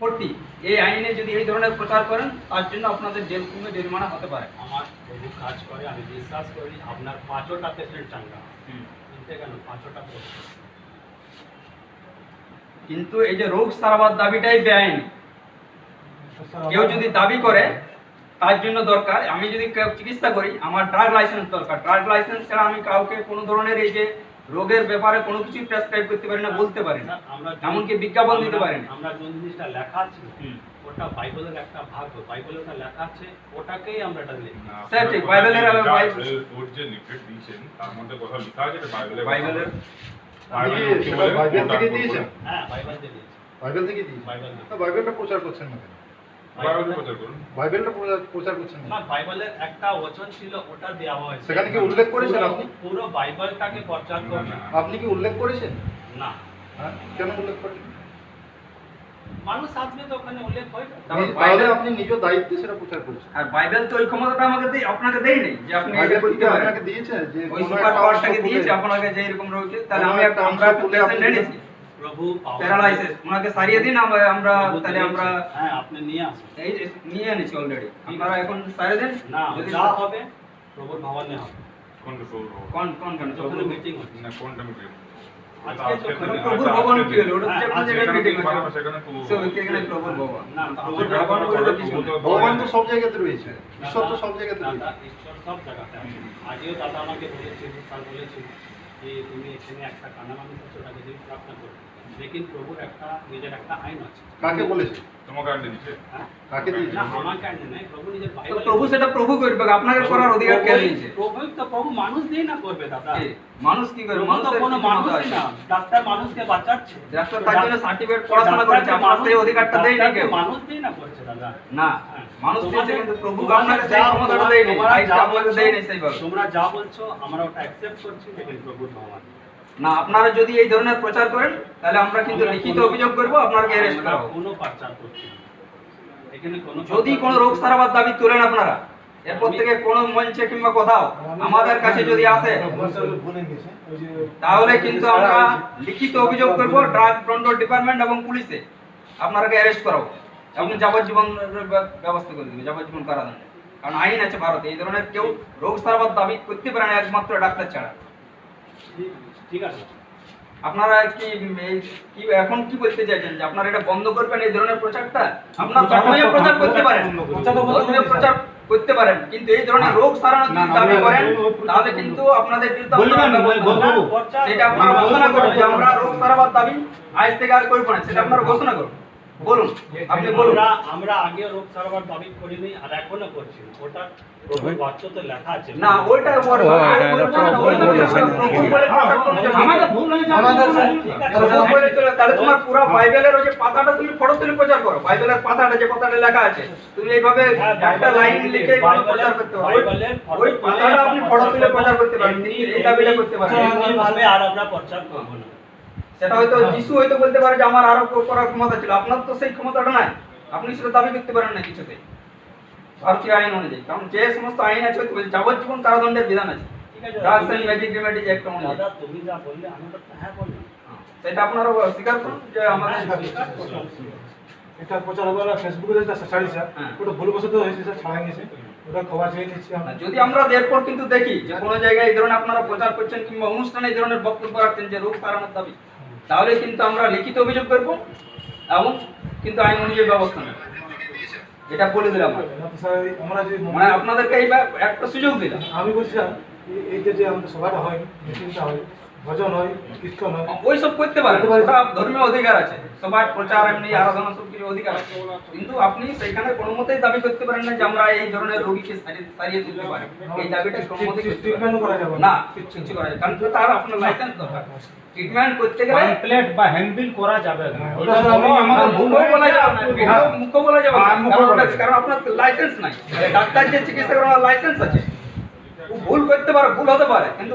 ভর্তি এই আইনে যদি এই ধরনের প্রচার করেন তার জন্য আপনাদের জেল কিংবা জরিমানা হতে পারে। আমার প্রভু কাজ করে আমি বিশ্বাস করি আপনার পাঁচটা পেশেন্ট চাঙ্গা। কিনতে কেন? পাঁচটা কিন্তু এই যে রোগ সারাবার দাবিটাই বেআইনি। কেউ যদি দাবি করে তার জন্য দরকার। আমি যদি চিকিৎসা করি আমার ড্রাগ লাইসেন্স দরকার। ড্রাগ লাইসেন্স ছাড়া আমি কাউকে কোনো ধরনের এই যে রোগের ব্যাপারে কোনো কিছু প্রেসক্রাইব করতে পারি না বলতে পারি না আমরা এমনকি বিজ্ঞাপন দিতে পারি না আমরা যে জিনিসটা লেখা আছে ওটা বাইবেলের একটা ভাগ বাইবেলে ওটা লেখা আছে ওটাকেই আমরা এটা লিখি স্যার, ঠিক, বাইবেলের বাইবেল- কোড যে লিফলেট দিয়েছেন তার মধ্যে কোথাও লেখা আছে বাইবেলের কথা। বাইবেলের বাইবেল? বাইবেল থেকে দিয়েছেন? হ্যাঁ বাইবেল বাইবেল থেকে দিয়েছে বাইবেল না। না, বাইবেলটা প্রচার করছেন না বাইবেলটা প্রচার- প্রচার করছেন না না বাইবেলের একটা বচন ছিল ওটা দেওয়া হয়েছে। সেখানে কি উল্লেখ করেছেন আপনি? পুরো বাইবেলটাকে প্রচার না, আপনি কি উল্লেখ করেছেন? না। হ্যাঁ কেন উল্লেখ করেন মানুষ আসবে তো ওখানে উল্লেখ হয় তাহলে আপনি নিজ দায়িত্বে সেটা প্রচার করেছেন। আর বাইবেল তো ওই ক্ষমতাটা আমাকে দেই আপনাকে দেই নেই যে আপনি বাইবেল করতে আপনাকে দিয়েছে যে ওই সুপার পাওয়ারটাকে দিয়েছে আপনাকে যে এরকম রয়েছে তাহলে আমি একটা আমরা এনেছি প্রভু প্যারালাইসিস ওনাকে সারিয়ে দিন আমরা আমরা তাহলে আমরা হ্যাঁ আপনি নিয়ে আসুন। এই নিয়ে এনেছি অলরেডি আপনারা এখন সারিয়ে দিন। না যা হবে প্রভুর ভবনে হবে। কোনটা প্রভুর কোন কোন কোন ওখানে মিটিং না, কোনটা meeting? আজকে আজকের তো দিনে- প্রভুর ভবন কি হলো? ওটা যে আপনাদের সেখানে মিটিং কি হচ্ছে। বানাবো? সেখানে প্রভুর ভবন। এখানে প্রভুর ভবন। না প্রভুর প্রভুর ভবন বলে কিছু প্রভু তো- ভগবান তো সব জায়গাতে রয়েছে। ঈশ্বর তো সব জায়গাতে রয়েছে। ঈশ্বর সব জায়গাতে আছে। আজও দাদা আমাকে বলেছিল স্যার বলেছিল যে তুমি এখানে একটা কানামানি করছ ওটাকে তুমি প্রার্থনা করবে লেকিন প্রভুর একটা, নিজের একটা আইন আছে। কাকে বলেছে? তোমাকে আনতে? কাকে দিয়েছে? না আমাকে আইন নেই প্রভু নিজের তো বাইবেলে- প্রভু সেটা প্রভু করবে আপনাকে করার অধিকার কে দিয়েছে? প্রভু তো প্রভু মানুষ দিয়ে না করবে দাদা। মানুষ কি করে প্রভু তো কোনো কি ক্ষমতা মানুষই আছে? না ডাক্তার মানুষকে বাঁচাচ্ছে। ডাক্তার তার জন্য সার্টিফিকেট পড়াশোনা করেছে আমার সেই অধিকারটা দেয় না কেউ। মানুষ দিয়ে না করছে দাদা। না। মানুষ দিয়েছে কিন্তু প্রভু আপনাকে সেই ক্ষমতাটা তোমরা- তোমরা যা বলছো- আমরা ওটা অ্যাকসেপ্ট করছি লেকিন প্রভুর ভগবান। না আপনারা যদি এই ধরনের প্রচার করেন তাহলে আমরা কিন্তু লিখিত অভিযোগ করব আপনাকে অ্যারেস্ট কোনো পাচার করছি এখানে যদি কোনো রোগ সারাবার দাবি তোলেন আপনারা এরপর থেকে কোনো মঞ্চে কিংবা কোথাও আমাদের কাছে যদি আসে তাহলে কিন্তু আমরা লিখিত অভিযোগ করব ড্রাগ কন্ট্রোল ডিপার্টমেন্ট এবং পুলিশে আপনারাকে অ্যারেস্ট করাবো। এবং যাবজ্জীবন ব্যবস্থা করে দেবে যাবজ্জীবন কারাদণ্ড। কারণ আইন আছে ভারতে এই ধরনের কেউ রোগ সারাবার দাবি করতে পারে না একমাত্র ডাক্তার ছাড়া। ঠিক- আছে। আপনারা কি কি এখন কি বলতে চাইছেন? যে আপনারা এটা বন্ধ করবেন এই ধরনের প্রচারটা? আপনারা ধর্মীয় প্রচার করতে পারেন। ধর্মীয় প্রচার করতে পারেন। কিন্তু এই ধরনের রোগ সারানোর যদি দাবি করেন তাহলে কিন্তু আপনাদের বিরুদ্ধে। সেটা আপনারা ঘোষণা করুন যে আমরা রোগ সারাবার দাবি আজ থেকে আর করব না। সেটা আপনারা ঘোষণা করুন। বলুন আপনি বলুন। আমরা আমরা আগে রোগ সারাবার দাবি করিনি আর এখনও করছি। ওটা প্রভুর বাচ্চাতে লেখা আছে। না ওইটা ওর- ওইটা প্রভু বলে প্রচার করতে হবে। আমাদের ভুল হয়েছে। আমাদের ঠিক আছে। প্রভু বলে চলে, তাহলে তোমার পুরো বাইবেলের ওই যে পাতাটা তুমি ফটো তুলে প্রচার করো বাইবেলের পাতাটা যে পাতাটা লেখা আছে তুমি এইভাবে হ্যাঁ, একটা লাইন লিখে প্রচার করতে পারো। ওই পাতাটা আপনি ফটো তুলে প্রচার করতে পারেন করতে পারেন। আর আমরা প্রচার করব না। সেটা হয়তো যিশু হয়তো বলতে পারে যে আমার আরও করার ক্ষমতা ছিল। আপনার তো সেই ক্ষমতাটা নাই। আপনি সেটা দাবি করতে পারেন না কিছুতে। ভারতীয় আইন অনুযায়ী। কারণ যে সমস্ত আইন আছে যাবজ্জীবন কারাদণ্ডের বিধান আছে। হ্যাঁ সেটা আপনারা স্বীকার করুন যে আমাদের এটা প্রচার ফেসবুকে যেটা হ্যাঁ। ওটা ভুলবশত হয়েছে স্যার ছাড়া গেছে। ওটা খবর চেয়ে নিচ্ছি আমরা। যদি আমরা এরপর কিন্তু দেখি যে কোনো জায়গায় এই ধরনের আপনারা প্রচার করছেন কিংবা অনুষ্ঠানে এই ধরনের বক্তব্য রাখছেন যে রোগ সারানোর দাবি তাহলে কিন্তু আমরা লিখিত অভিযোগ করব এবং কিন্তু আইন অনুযায়ী ব্যবস্থা নেব। এটা বলে দিলাম মানে আপনাদেরকে এই একটা সুযোগ দিলাম। আমি বলছিলাম এইটা যে আমাদের সভাটা হয় মিটিংটা হয় ভজন হয় কীর্তন হয়। ওই সব করতে পারেন ধর্মীয় অধিকার আছে। সবার প্রচার এমনি আরাধনা সব কিছু অধিকার আছে। কিন্তু আপনি সেখানে কোনো মতেই দাবি করতে পারেন না যে আমরা এই ধরনের রোগীকে সারিয়ে তুলতে পারি। এই দাবিটা কোনো মতেই করা যাবে না। কিছু করা যায় কারণ তার আপনার লাইসেন্স দরকার। ট্রিটমেন্ট করতে গেলে প্লেট বা হ্যান্ডবিল করা যাবে না। ওটা আমাদের ভুল বলা যাবে না। বিনা বলা যাবে না। হ্যাঁ, কারণ আপনার লাইসেন্স নাই। ডাক্তার যে চিকিৎসা করার লাইসেন্স আছে। ভুল করতে পারে ভুল হতে পারে কিন্তু